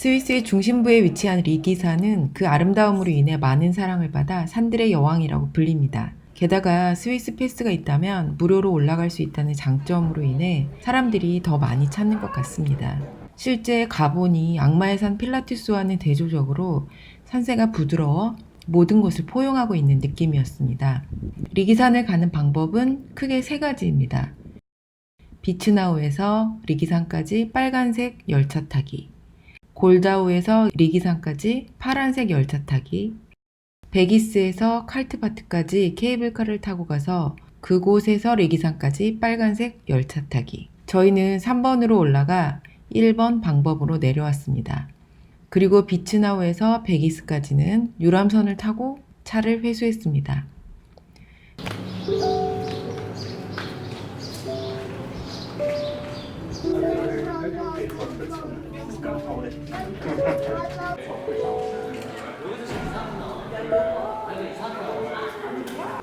스위스의 중심부에 위치한 리기산은 그 아름다움으로 인해 많은 사랑을 받아 산들의 여왕이라고 불립니다. 게다가 스위스 패스가 있다면 무료로 올라갈 수 있다는 장점으로 인해 사람들이 더 많이 찾는 것 같습니다. 실제 가보니 악마의 산 필라투스와는 대조적으로 산세가 부드러워 모든 것을 포용하고 있는 느낌이었습니다. 리기산을 가는 방법은 크게 세 가지입니다. 비츠나우에서 리기산까지 빨간색 열차 타기, 골다우에서 리기산까지 파란색 열차 타기, 베기스에서 칼트바트까지 케이블카를 타고 가서 그곳에서 리기산까지 빨간색 열차 타기. 저희는 3번으로 올라가 1번 방법으로 내려왔습니다. 그리고 비츠나우에서 베기스까지는 유람선을 타고 차를 회수했습니다. 여기서 이상한 나와. 아니, 이상한 나와.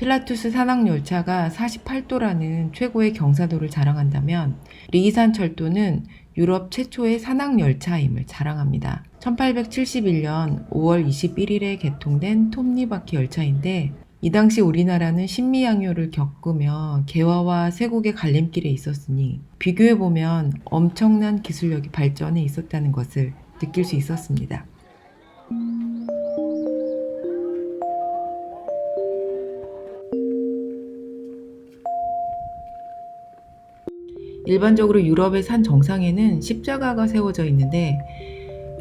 필라투스 산악 열차가 48도라는 최고의 경사도를 자랑한다면 리기산 철도는 유럽 최초의 산악 열차임을 자랑합니다. 1871년 5월 21일에 개통된 톱니바퀴 열차인데 이 당시 우리나라는 신미양요를 겪으며 개화와 쇄국의 갈림길에 있었으니 비교해보면 엄청난 기술력이 발전해 있었다는 것을 느낄 수 있었습니다. 일반적으로 유럽의 산 정상에는 십자가가 세워져 있는데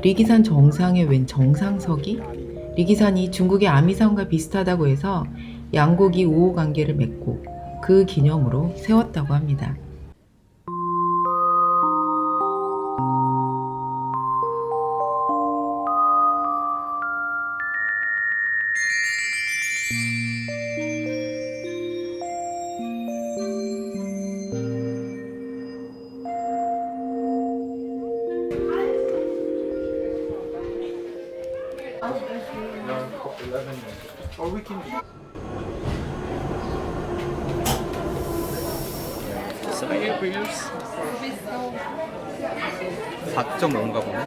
리기산 정상에 웬 정상석이? 리기산이 중국의 아미산과 비슷하다고 해서 양국이 우호 관계를 맺고 그 기념으로 세웠다고 합니다. Or we can. 사이버스 4.5인가 보네.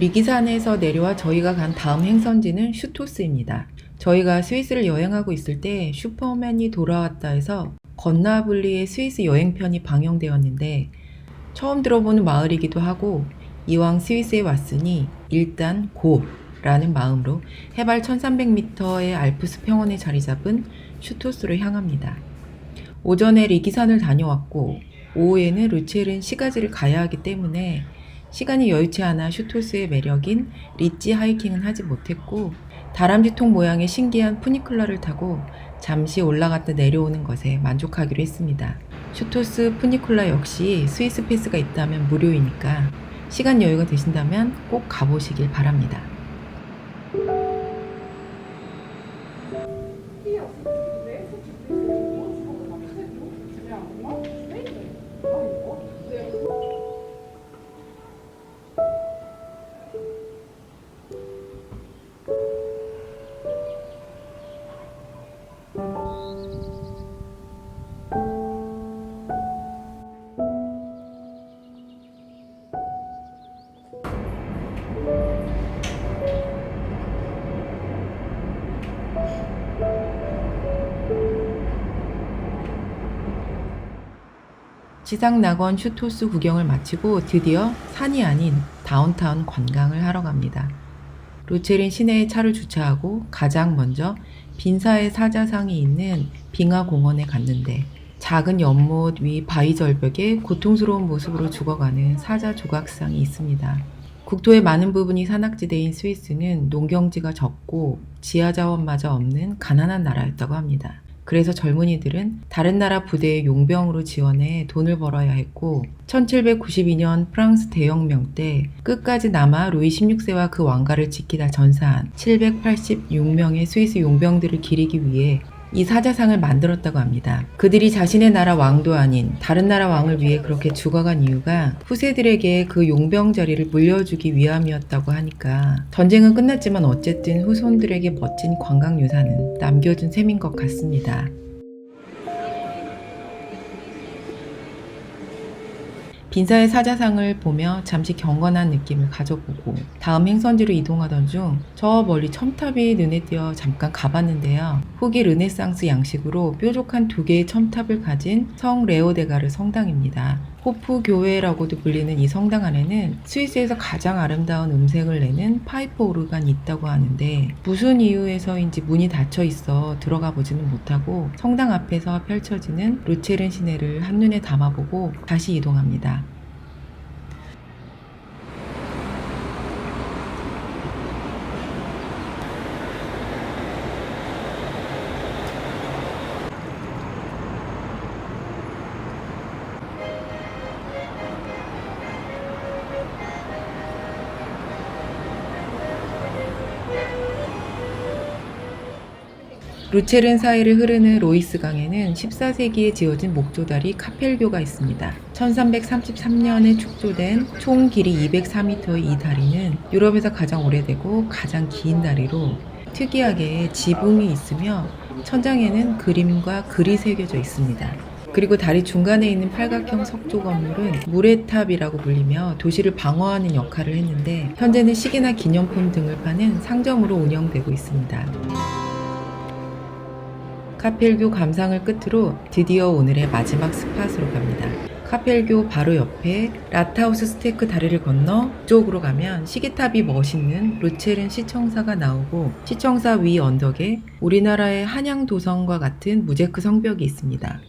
리기산에서 내려와 저희가 간 다음 행선지는 슈토스입니다. 저희가 스위스를 여행하고 있을 때 슈퍼맨이 돌아왔다 해서 건나블리의 스위스 여행편이 방영되었는데 처음 들어보는 마을이기도 하고 이왕 스위스에 왔으니 일단 고 라는 마음으로 해발 1300m의 알프스 평원에 자리 잡은 슈토스로 향합니다. 오전에 리기산을 다녀왔고 오후에는 루체른 시가지를 가야 하기 때문에 시간이 여유치 않아 슈토스의 매력인 리찌 하이킹은 하지 못했고 다람쥐통 모양의 신기한 푸니클라를 타고 잠시 올라갔다 내려오는 것에 만족하기로 했습니다. 슈토스 푸니쿨라 역시 스위스 패스가 있다면 무료이니까 시간 여유가 되신다면 꼭 가보시길 바랍니다. 지상 낙원 슈토스 구경을 마치고 드디어 산이 아닌 다운타운 관광을 하러 갑니다. 루체린 시내에 차를 주차하고 가장 먼저 빈사의 사자상이 있는 빙하 공원에 갔는데 작은 연못 위 바위 절벽에 고통스러운 모습으로 죽어가는 사자 조각상이 있습니다. 국토의 많은 부분이 산악지대인 스위스는 농경지가 적고 지하자원마저 없는 가난한 나라였다고 합니다. 그래서 젊은이들은 다른 나라 부대의 용병으로 지원해 돈을 벌어야 했고 1792년 프랑스 대혁명 때 끝까지 남아 루이 16세와 그 왕가를 지키다 전사한 786명의 스위스 용병들을 기리기 위해 이 사자상을 만들었다고 합니다. 그들이 자신의 나라 왕도 아닌 다른 나라 왕을 위해 그렇게 죽어간 이유가 후세들에게 그 용병 자리를 물려주기 위함이었다고 하니까 전쟁은 끝났지만 어쨌든 후손들에게 멋진 관광 유산은 남겨준 셈인 것 같습니다. 빈사의 사자상을 보며 잠시 경건한 느낌을 가져보고 다음 행선지로 이동하던 중 저 멀리 첨탑이 눈에 띄어 잠깐 가봤는데요. 후기 르네상스 양식으로 뾰족한 두 개의 첨탑을 가진 성 레오데가르 성당입니다. 호프 교회라고도 불리는 이 성당 안에는 스위스에서 가장 아름다운 음색을 내는 파이프 오르간이 있다고 하는데 무슨 이유에서인지 문이 닫혀 있어 들어가 보지는 못하고 성당 앞에서 펼쳐지는 루체른 시내를 한눈에 담아보고 다시 이동합니다. 루체른 사이를 흐르는 로이스 강에는 14세기에 지어진 목조다리 카펠교가 있습니다. 1333년에 축조된 총 길이 204m의 이 다리는 유럽에서 가장 오래되고 가장 긴 다리로 특이하게 지붕이 있으며 천장에는 그림과 글이 새겨져 있습니다. 그리고 다리 중간에 있는 팔각형 석조 건물은 물의 탑이라고 불리며 도시를 방어하는 역할을 했는데 현재는 시계나 기념품 등을 파는 상점으로 운영되고 있습니다. 카펠교 감상을 끝으로 드디어 오늘의 마지막 스팟으로 갑니다. 카펠교 바로 옆에 라타우스 스테크 다리를 건너 쪽으로 가면 시계탑이 멋있는 루체른 시청사가 나오고 시청사 위 언덕에 우리나라의 한양 도성과 같은 무제크 성벽이 있습니다.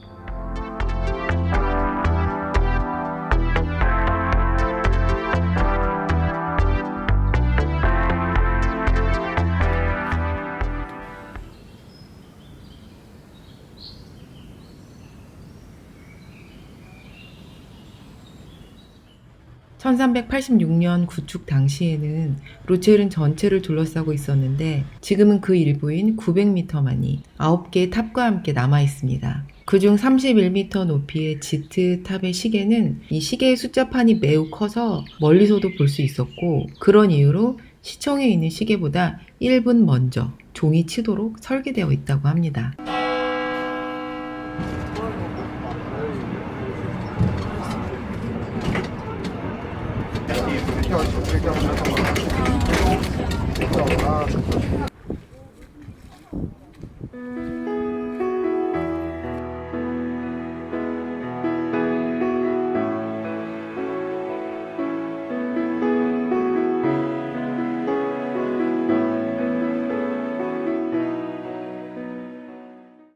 (1386년) 구축 당시에는 루체른 전체를 둘러싸고 있었는데 지금은 그 일부인 (900m만이) 9개의 탑과 함께 남아 있습니다. 그중 31m 높이의 지트 탑의 시계는 이 시계의 숫자판이 매우 커서 멀리서도 볼 수 있었고 그런 이유로 시청에 있는 시계보다 1분 먼저 종이 치도록 설계되어 있다고 합니다.